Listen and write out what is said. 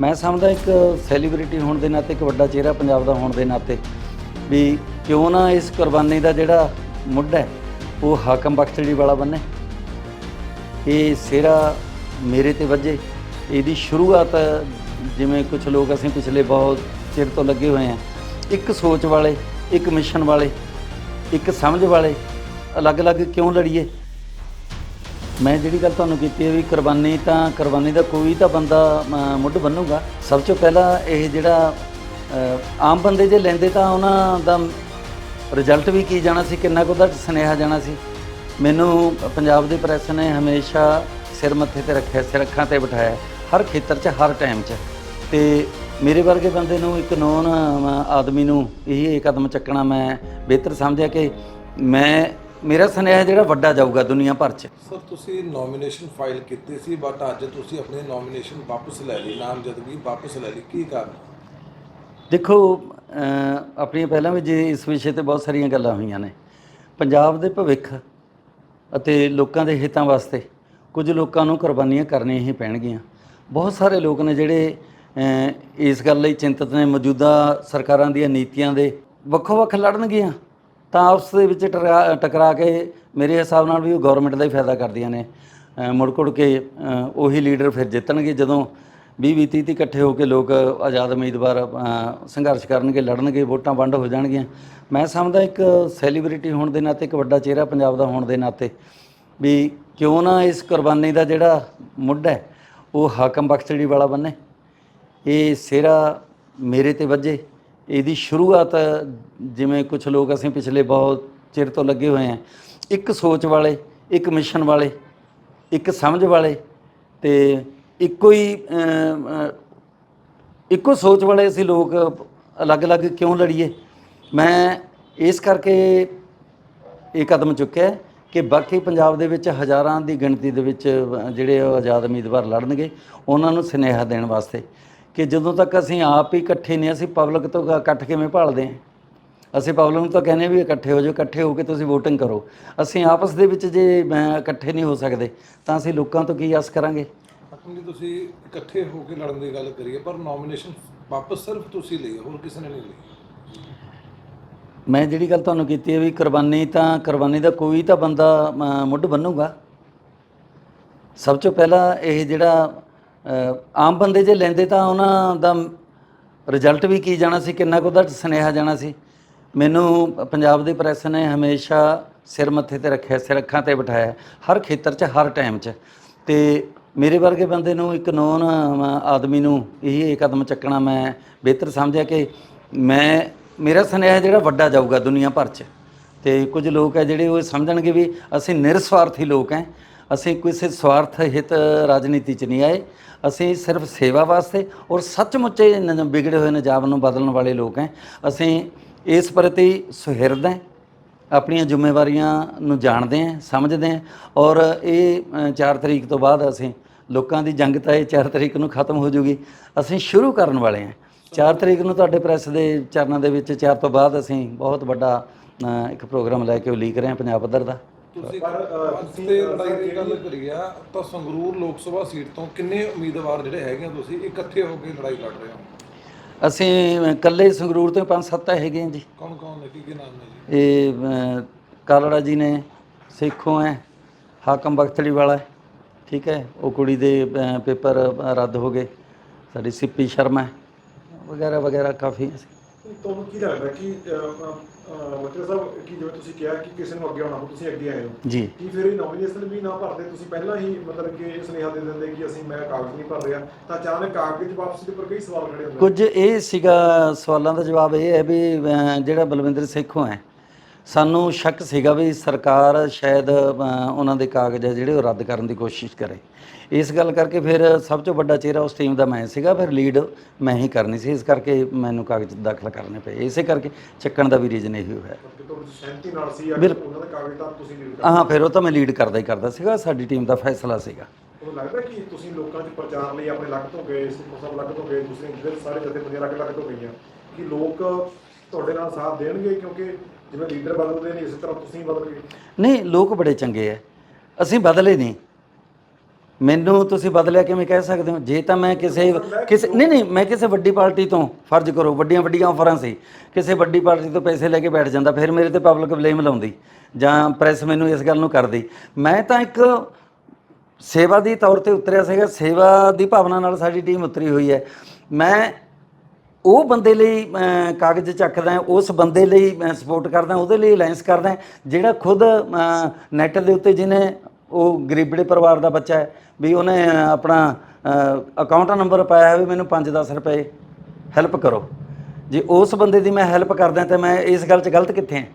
ਮੈਂ ਸਮਝਦਾ ਇੱਕ ਸੈਲੀਬ੍ਰਿਟੀ ਹੋਣ ਦੇ ਨਾਤੇ, ਇੱਕ ਵੱਡਾ ਚਿਹਰਾ ਪੰਜਾਬ ਦਾ ਹੋਣ ਦੇ ਨਾਤੇ ਵੀ ਕਿਉਂ ਨਾ ਇਸ ਕੁਰਬਾਨੀ ਦਾ ਜਿਹੜਾ ਮੁੱਢ ਹੈ, ਉਹ ਹਾਕਮ ਬਖਤੜੀ ਵਾਲਾ ਬੰਨੇ। ਇਹ ਸਿਹਰਾ ਮੇਰੇ ਤੇ ਵੱਜੇ। ਇਹਦੀ ਸ਼ੁਰੂਆਤ ਜਿਵੇਂ ਕੁਝ ਲੋਕ ਅਸੀਂ ਪਿਛਲੇ ਬਹੁਤ ਚਿਰ ਤੋਂ ਲੱਗੇ ਹੋਏ ਹਾਂ, ਇੱਕ ਸੋਚ ਵਾਲੇ, ਇੱਕ ਮਿਸ਼ਨ ਵਾਲੇ, ਇੱਕ ਸਮਝ ਵਾਲੇ, ਅਲੱਗ-ਅਲੱਗ ਕਿਉਂ ਲੜੀਏ? ਮੈਂ ਜਿਹੜੀ ਗੱਲ ਤੁਹਾਨੂੰ ਕੀਤੀ ਹੈ ਵੀ ਕੁਰਬਾਨੀ ਤਾਂ, ਕੁਰਬਾਨੀ ਦਾ ਕੋਈ ਤਾਂ ਬੰਦਾ ਮੁੱਢ ਬੰਨੂਗਾ। ਸਭ ਤੋਂ ਪਹਿਲਾਂ ਇਹ ਜਿਹੜਾ ਆਮ ਬੰਦੇ ਜੇ ਲੈਂਦੇ ਤਾਂ ਉਹਨਾਂ ਦਾ ਰਿਜ਼ਲਟ ਵੀ ਕੀ ਜਾਣਾ ਸੀ, ਕਿੰਨਾ ਕੁ ਉਹਦਾ ਸੁਨੇਹਾ ਜਾਣਾ ਸੀ। ਮੈਨੂੰ ਪੰਜਾਬ ਦੇ ਪ੍ਰੈਸ ਨੇ ਹਮੇਸ਼ਾ ਸਿਰ ਮੱਥੇ ਤੇ ਰੱਖਿਆ, ਸਿਰ ਅੱਖਾਂ ਤੇ ਬਿਠਾਇਆ, ਹਰ ਖੇਤਰ 'ਚ, ਹਰ ਟਾਈਮ 'ਚ। ਤੇ ਮੇਰੇ ਵਰਗੇ ਬੰਦੇ ਨੂੰ, ਇੱਕ ਨੌਨ ਆਦਮੀ ਨੂੰ ਇਹ ਕਦਮ ਚੱਕਣਾ ਮੈਂ ਬਿਹਤਰ ਸਮਝਿਆ ਕਿ ਮੈਂ ਮੇਰਾ ਸੁਨੇਹਾ ਜਿਹੜਾ ਵੱਡਾ ਜਾਊਗਾ ਦੁਨੀਆ ਭਰ 'ਚ। ਸਰ ਤੁਸੀਂ ਨੋਮੀਨੇਸ਼ਨ ਫਾਈਲ ਕੀਤੀ ਸੀ ਬਟ ਅੱਜ ਤੁਸੀਂ ਆਪਣੀ ਨੋਮੀਨੇਸ਼ਨ ਵਾਪਸ ਲੈ ਲਈ ਨਾਮਜ਼ਦਗੀ ਵਾਪਸ ਲੈ ਲਈ ਕੀ ਕਾਰਨ? ਦੇਖੋ ਆਪਣੀਆਂ ਪਹਿਲਾਂ ਵੀ ਜੇ ਇਸ ਵਿਸ਼ੇ ਤੇ ਬਹੁਤ ਸਾਰੀਆਂ ਗੱਲਾਂ ਹੋਈਆਂ ਨੇ। ਪੰਜਾਬ ਦੇ ਭਵਿੱਖ ਅਤੇ ਲੋਕਾਂ ਦੇ ਹਿੱਤਾਂ ਵਾਸਤੇ ਕੁਝ ਲੋਕਾਂ ਨੂੰ ਕੁਰਬਾਨੀਆਂ ਕਰਨੀਆਂ ਹੀ ਪੈਣਗੀਆਂ। ਬਹੁਤ ਸਾਰੇ ਲੋਕ ਨੇ ਜਿਹੜੇ ਇਸ ਗੱਲ ਲਈ ਚਿੰਤਤ ਨੇ ਮੌਜੂਦਾ ਸਰਕਾਰਾਂ ਦੀਆਂ ਨੀਤੀਆਂ ਦੇ ਵੱਖੋ ਵੱਖ ਲੜਨਗੀਆਂ। ਤਾਂ ਆਪਸ ਦੇ ਵਿੱਚ ਟਕਰਾ ਟਕਰਾ ਕੇ ਮੇਰੇ ਹਿਸਾਬ ਨਾਲ ਵੀ ਉਹ ਗਵਰਨਮੈਂਟ ਦਾ ਹੀ ਫਾਇਦਾ ਕਰਦੀਆਂ ਨੇ। ਅਹ ਮੁੜ ਕੁੜ ਕੇ ਅਹ ਉਹੀ ਲੀਡਰ ਫਿਰ ਜਿੱਤਣਗੇ ਜਦੋਂ 20 ਵੀਹ 30 ਤੀਹ ਇਕੱਠੇ ਹੋ ਕੇ ਲੋਕ ਆਜ਼ਾਦ ਉਮੀਦਵਾਰ ਅ, ਸੰਘਰਸ਼ ਕਰਨਗੇ ਲੜਨਗੇ ਵੋਟਾਂ ਵੰਡ ਹੋ ਜਾਣਗੀਆਂ। ਮੈਂ ਸਮਝਦਾ ਇੱਕ ਸੈਲੀਬ੍ਰਿਟੀ ਹੋਣ ਦੇ ਨਾਤੇ ਇੱਕ ਵੱਡਾ ਚਿਹਰਾ ਪੰਜਾਬ ਦਾ ਹੋਣ ਦੇ ਨਾਤੇ ਵੀ ਕਿਉਂ ਨਾ ਇਸ ਕੁਰਬਾਨੀ ਦਾ ਜਿਹੜਾ ਮੁੱਢ ਹੈ ਉਹ ਹਾਕਮ ਬਖਸ਼ੜੀ ਵਾਲਾ ਬੰਨੇ। ਇਹ ਸਿਹਰਾ ਮੇਰੇ ਤੇ ਵੱਜੇ। ਇਹਦੀ ਸ਼ੁਰੂਆਤ ਜਿਵੇਂ ਕੁਝ ਲੋਕ ਅਸੀਂ ਪਿਛਲੇ ਬਹੁਤ ਚਿਰ ਤੋਂ ਲੱਗੇ ਹੋਏ ਹਾਂ, ਇੱਕ ਸੋਚ ਵਾਲੇ, ਇੱਕ ਮਿਸ਼ਨ ਵਾਲੇ, ਇੱਕ ਸਮਝ ਵਾਲੇ ਤੇ ਇੱਕੋ ਹੀ ਇੱਕੋ ਸੋਚ ਵਾਲੇ ਅਸੀਂ ਲੋਕ ਅਲੱਗ-ਅਲੱਗ ਕਿਉਂ ਲੜੀਏ? ਮੈਂ ਇਸ ਕਰਕੇ ਇਹ ਕਦਮ ਚੁੱਕਿਆ ਕਿ ਬਾਕੀ ਪੰਜਾਬ ਦੇ ਵਿੱਚ ਹਜ਼ਾਰਾਂ ਦੀ ਗਿਣਤੀ ਦੇ ਵਿੱਚ ਜਿਹੜੇ ਉਹ ਆਜ਼ਾਦ ਉਮੀਦਵਾਰ ਲੜਨਗੇ, ਉਹਨਾਂ ਨੂੰ ਸੁਨੇਹਾ ਦੇਣ ਵਾਸਤੇ। ਕਿ ਜਦੋਂ ਤੱਕ ਅਸੀਂ ਆਪ ਹੀ ਇਕੱਠੇ ਨਹੀਂ ਅਸੀਂ ਪਬਲਿਕ ਤੋਂ ਇਕੱਠ ਕਿਵੇਂ ਭਾਲਦੇ ਹਾਂ? ਅਸੀਂ ਪਬਲਿਕ ਨੂੰ ਤਾਂ ਕਹਿੰਦੇ ਵੀ ਇਕੱਠੇ ਹੋ ਜਾਓ ਇਕੱਠੇ ਹੋ ਕੇ ਤੁਸੀਂ VOTING ਕਰੋ। ਅਸੀਂ ਆਪਸ ਦੇ ਵਿੱਚ ਜੇ ਅ, ਇਕੱਠੇ ਨਹੀਂ ਹੋ ਸਕਦੇ ਤਾਂ ਅਸੀਂ ਲੋਕਾਂ ਤੋਂ ਕੀ ਆਸ ਕਰਾਂਗੇ? ਜੀ ਤੁਸੀਂ ਇਕੱਠੇ ਹੋ ਕੇ ਲੜਨ ਦੀ ਗੱਲ ਕਰੀਏ ਪਰ ਨੋਮੀਨੇਸ਼ਨ ਵਾਪਸ ਸਿਰਫ ਤੁਸੀਂ ਲਈ ਹੋਰ ਕਿਸੇ ਨੇ ਨਹੀਂ ਲਈ। ਮੈਂ ਜਿਹੜੀ ਗੱਲ ਤੁਹਾਨੂੰ ਕੀਤੀ ਹੈ ਵੀ ਕੁਰਬਾਨੀ ਤਾਂ ਕੁਰਬਾਨੀ ਦਾ ਕੋਈ ਤਾਂ ਬੰਦਾ ਮੁੱਢ ਬੰਨੂਗਾ। ਸਭ ਤੋਂ ਪਹਿਲਾਂ ਇਹ ਜਿਹੜਾ ਆਮ ਬੰਦੇ ਜੇ ਲੈਂਦੇ ਤਾਂ ਉਹਨਾਂ ਦਾ ਰਿਜ਼ਲਟ ਵੀ ਕੀ ਜਾਣਾ ਸੀ, ਕਿੰਨਾ ਕੁ ਉਹਦਾ ਸੁਨੇਹਾ ਜਾਣਾ ਸੀ। ਮੈਨੂੰ ਪੰਜਾਬ ਦੀ ਪ੍ਰੈਸ ਨੇ ਹਮੇਸ਼ਾ ਸਿਰ ਮੱਥੇ ਤੇ ਰੱਖਿਆ, ਸਿਰ ਅੱਖਾਂ ਤੇ ਬਿਠਾਇਆ, ਹਰ ਖੇਤਰ 'ਚ, ਹਰ ਟਾਈਮ 'ਚ। ਤੇ ਮੇਰੇ ਵਰਗੇ ਬੰਦੇ ਨੂੰ ਇੱਕ ਨੌਨ ਆਦਮੀ ਨੂੰ ਇਹ ਕਦਮ ਚੱਕਣਾ ਮੈਂ ਬਿਹਤਰ ਸਮਝਿਆ ਕਿ ਮੈਂ, ਮੇਰਾ ਸੁਨੇਹਾ ਜਿਹੜਾ ਵੱਡਾ ਜਾਊਗਾ ਦੁਨੀਆ ਭਰ 'ਚ। ਤੇ ਕੁਝ ਲੋਕ ਹੈ ਜਿਹੜੇ ਉਹ ਸਮਝਣਗੇ ਵੀ ਅਸੀਂ ਨਿਰਸਵਾਰਥੀ ਲੋਕ ਹੈ। ਅਸੀਂ ਕਿਸੇ ਸਵਾਰਥ ਹਿਤ ਰਾਜਨੀਤੀ 'ਚ ਨਹੀਂ ਆਏ। ਅਸੀਂ ਸਿਰਫ ਸੇਵਾ ਵਾਸਤੇ ਔਰ ਸੱਚਮੁੱਚੇ ਨ- ਵਿਗੜੇ ਹੋਏ ਨਿਜਾਮ ਨੂੰ ਬਦਲਣ ਵਾਲੇ ਲੋਕ ਹੈ। ਅਸੀਂ ਇਸ ਪ੍ਰਤੀ ਸੁਹਿਰਦ ਹੈ। ਆਪਣੀਆਂ ਜ਼ਿੰਮੇਵਾਰੀਆਂ ਨੂੰ ਜਾਣਦੇ ਹਾਂ, ਸਮਝਦੇ ਹਾਂ ਔਰ ਇਹ 4 ਤਰੀਕ ਤੋਂ ਬਾਅਦ ਅਸੀਂ ਲੋਕਾਂ ਦੀ ਜੰਗ ਤਾਂ ਇਹ 4 ਤਰੀਕ ਨੂੰ ਖਤਮ ਹੋ ਜੂਗੀ। ਅਸੀਂ ਸ਼ੁਰੂ ਕਰਨ ਵਾਲੇ ਹਾਂ। 4 ਤਰੀਕ ਨੂੰ ਤੁਹਾਡੇ ਪ੍ਰੈਸ ਦੇ ਚਰਨਾਂ ਦੇ ਵਿੱਚ 4 ਤੋਂ ਬਾਅਦ ਅਸੀਂ ਬਹੁਤ ਵੱਡਾ ਇੱਕ ਪ੍ਰੋਗਰਾਮ ਲੈ ਕੇ ਉਲੀਕ ਰਹੇ ਹਾਂ ਪੰਜਾਬ ਪੱਧਰ ਦਾ। ਤੁਸੀਂ ਪੰਥ ਤੇ ਲੜਾਈ ਦੀ ਗੱਲ ਕਰੀ ਆ ਤਾਂ ਸੰਗਰੂਰ ਲੋਕ ਸਭਾ ਸੀਟ ਤੋਂ ਕਿੰਨੇ ਉਮੀਦਵਾਰ ਜਿਹੜੇ ਹੈਗੇ ਆ ਤੁਸੀਂ? ਇਕੱਠੇ ਹੋ ਕੇ ਲੜਾਈ ਲੜ ਰਹੇ ਹੋ? ਅਸੀਂ ਇਕੱਲੇ ਸੰਗਰੂਰ ਤੋਂ ਪੰਜ ਸੱਤ ਤਾਂ ਹੈਗੇ ਜੀ। ਕੌਣ ਕੌਣ ਨੇ? ਕੀ ਕੀ ਨਾਮ ਨੇ ਜੀ? ਇਹ ਕਾਲੜਾ ਜੀ ਨੇ ਸੇਖੋਂ ਹੈ ਹਾਕਮ ਬਖਤੜੀ ਵਾਲਾ ਹੈ ਠੀਕ ਹੈ। ਉਹ ਕੁੜੀ ਦੇ ਪੇਪਰ ਰੱਦ ਹੋ ਗਏ। ਸਾਡੀ ਸਿੱਪੀ ਸ਼ਰਮਾ ਹੈ ਵਗੈਰਾ ਵਗੈਰਾ ਕਾਫੀ ਹੈ। ਤੁਹਾਨੂੰ ਕੀ ਲੱਗਦਾ ਕਿ ਮਤਲਬ ਸਾਹਿਬ ਕਿ ਜਿਵੇਂ ਤੁਸੀਂ ਕਿਹਾ ਕਿ ਕਿਸੇ ਨੂੰ ਅੱਗੇ ਆਉਣਾ ਹੋ ਤੁਸੀਂ ਅੱਗੇ ਆਏ ਹੋ। ਜੀ। ਕੀ ਫਿਰ ਇਹ ਨੋਮੀਨੇਸ਼ਨ ਵੀ ਨਾ ਭਰਦੇ? ਤੁਸੀਂ ਪਹਿਲਾਂ ਹੀ ਮਤਲਬ ਕਿ ਇਹ ਸੁਨੇਹਾ ਦੇ ਦਿੰਦੇ ਕਿ ਅਸੀਂ ਮੈਂ ਕਾਗਜ਼ ਨਹੀਂ ਭਰ ਰਿਹਾ। ਤਾਂ ਅਚਾਨਕ ਕਾਗਜ਼ ਦੀ ਵਾਪਸੀ ਦੇ ਉੱਪਰ ਕਈ ਸਵਾਲ ਖੜੇ ਹੁੰਦੇ ਕੁਝ ਇਹ ਸੀਗਾ ਸਵਾਲਾਂ ਦਾ ਜਵਾਬ ਇਹ ਹੈ ਵੀ ਜਿਹੜਾ ਬਲਵਿੰਦਰ ਸੇਖੋਂ ਹੈ ਸਾਨੂੰ ਸ਼ੱਕ ਸੀਗਾ ਵੀ ਸਰਕਾਰ ਸ਼ਾਇਦ ਉਹਨਾਂ ਦੇ ਕਾਗਜ਼ ਹੈ ਜਿਹੜੇ ਉਹ ਰੱਦ ਕਰਨ ਦੀ ਕੋਸ਼ਿਸ਼ ਕਰੇ। ਇਸ ਗੱਲ ਕਰਕੇ ਫਿਰ ਸਭ ਤੋਂ ਵੱਡਾ ਚਿਹਰਾ ਉਸ ਟੀਮ ਦਾ ਮੈਂ ਸੀਗਾ ਫਿਰ ਲੀਡ ਮੈਂ ਹੀ ਕਰਨੀ ਸੀ। ਇਸ ਕਰਕੇ ਮੈਨੂੰ ਕਾਗਜ਼ ਦਾਖਲ ਕਰਨੇ ਪਏ। ਇਸੇ ਕਰਕੇ ਚੱਕਣ ਦਾ ਵੀ ਰੀਜ਼ਨ ਇਹੀ ਹੋਇਆ। ਸਹਿਮਤੀ ਨਾਲ ਸੀ। ਉਹਨਾਂ ਦੇ ਕਾਗਜ਼ ਤਾਂ ਤੁਸੀਂ ਨਹੀਂ ਹਾਂ ਫਿਰ ਉਹ ਤਾਂ ਮੈਂ ਲੀਡ ਕਰਦਾ ਹੀ ਕਰਦਾ ਸੀਗਾ। ਸਾਡੀ ਟੀਮ ਦਾ ਫੈਸਲਾ ਸੀਗਾ। ਤੁਹਾਨੂੰ ਲੱਗਦਾ ਕਿ ਤੁਸੀਂ ਲੋਕਾਂ 'ਚ ਪ੍ਰਚਾਰ ਲਈ ਆਪਣੇ ਲੱਗ ਤੋਂ ਗਏ ਸਿੱਖ ਸਭ ਲੱਗ ਤੋਂ ਗਏ ਤੁਸੀਂ ਜਿਹੜੇ ਸਾਰੇ ਜਥੇਬੰਦੀਆਂ ਲੱਗ ਲੱਗ ਤੋਂ ਗਈਆਂ ਕਿ ਲੋਕ ਤੁਹਾਡੇ ਨਾਲ ਸਾਥ ਦੇਣਗੇ? ਕਿਉਂਕਿ ਜਿਵੇਂ ਲੀਡਰ ਬਦਲਦੇ ਨੇ ਇਸੇ ਤਰ੍ਹਾਂ ਤੁਸੀਂ ਬਦਲ ਗਏ। ਨਹੀਂ ਲੋਕ ਬੜੇ ਚੰਗੇ ਐ। ਅਸੀਂ ਬਦਲੇ ਨਹੀਂ। ਮੈਨੂੰ ਤੁਸੀਂ ਬਦਲਿਆ ਕਿਵੇਂ ਕਹਿ ਸਕਦੇ ਹੋ? ਜੇ ਤਾਂ ਮੈਂ ਕਿਸੇ ਕਿਸੇ ਨਹੀਂ ਨਹੀਂ ਮੈਂ ਕਿਸੇ ਵੱਡੀ ਪਾਰਟੀ ਤੋਂ ਫਰਜ਼ ਕਰੋ ਵੱਡੀਆਂ ਵੱਡੀਆਂ ਆਫਰਾਂ ਸੀ। ਕਿਸੇ ਵੱਡੀ ਪਾਰਟੀ ਤੋਂ ਪੈਸੇ ਲੈ ਕੇ ਬੈਠ ਜਾਂਦਾ ਫਿਰ ਮੇਰੇ ਤੇ ਪਬਲਿਕ ਬਲੇਮ ਲਾਉਂਦੀ ਜਾਂ ਪ੍ਰੈਸ ਮੈਨੂੰ ਇਸ ਗੱਲ ਨੂੰ ਕਰਦੀ। ਮੈਂ ਤਾਂ ਇੱਕ ਸੇਵਾ ਦੀ ਤੌਰ ਤੇ ਉਤਰਿਆ ਸੀਗਾ। ਸੇਵਾ ਦੀ ਭਾਵਨਾ ਨਾਲ ਸਾਡੀ ਟੀਮ ਉਤਰੀ ਹੋਈ ਹੈ ਮੈਂ ਉਹ ਬੰਦੇ ਲਈ ਅਮ, ਕਾਗਜ਼ ਚੱਕਦਾ ਉਸ ਬੰਦੇ ਲਈ ਸਪੋਰਟ ਕਰਦਾ ਉਹਦੇ ਲਈ ਅਲਾਈਅੰਸ ਕਰਦਾ ਜਿਹੜਾ ਖੁਦ ਨੈਟ ਦੇ ਉੱਤੇ ਜਿਹਨੇ ਉਹ ਗਰੀਬੜੇ ਪਰਿਵਾਰ ਦਾ ਬੱਚਾ ਹੈ ਵੀ ਉਹਨੇ ਆਪਣਾ ਅਕਾਊਂਟ ਨੰਬਰ ਪਾਇਆ ਹੈ ਵੀ ਮੈਨੂੰ 5-10 ਰੁਪਏ ਹੈਲਪ ਕਰੋ। ਜੇ ਉਸ ਬੰਦੇ ਦੀ ਮੈਂ ਹੈਲਪ ਕਰਦਾ ਤਾਂ ਮੈਂ ਇਸ ਗੱਲ 'ਚ ਗਲਤ ਕਿੱਥੇ ਹਾਂ?